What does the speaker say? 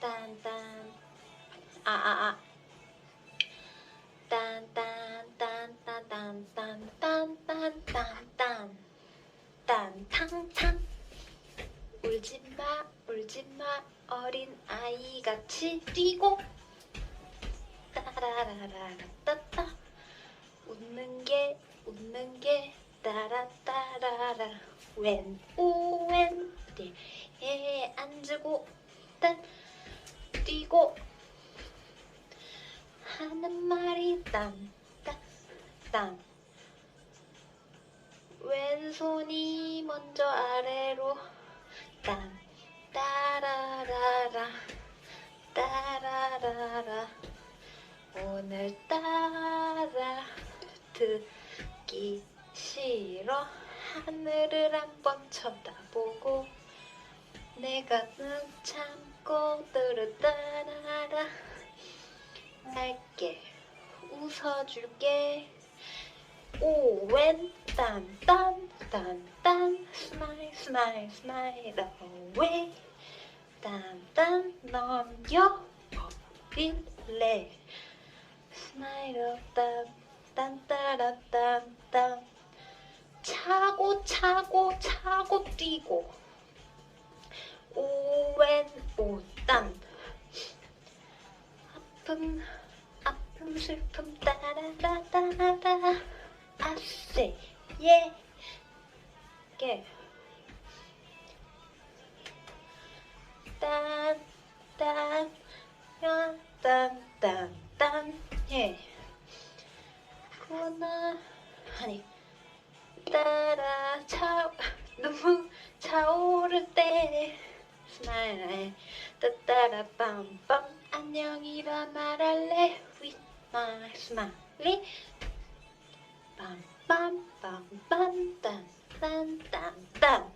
딴딴 아아아 딴딴딴딴딴딴딴딴딴 딴탕탕 울지마 울지마 어린 아이같이 뛰고. 따라라라 따따. 웃는 게 웃는 게 따라 따라라 웬 우웬. 에 앉고. 딴 뛰고 하는 말이 딴딴딴 왼손이 먼저 아래로 딴 따라라라 따라라라. 오늘따라 듣기 싫어. 하늘을 한번 쳐다보고 내가 눈 참고 뜨르따라라. 할게 웃어줄게. 오웬 딴딴딴딴. 스마일 스마일 스마일 어웨이 딴딴. 넘겨 버릴래 스마일 딴딴따라딴딴. 차고 차고 차고 뛰고 오웬 오딴 아픔 아픔 슬픔 따라라따라 아쎄 예. 게. 딴딴딴딴 딴 예. 구나 아니 따라 차 눈물 차오를 때 스마일 따따라 빰빰 안녕이라 말할래? with my smiley 빰빰빰빰 딴딴딴딴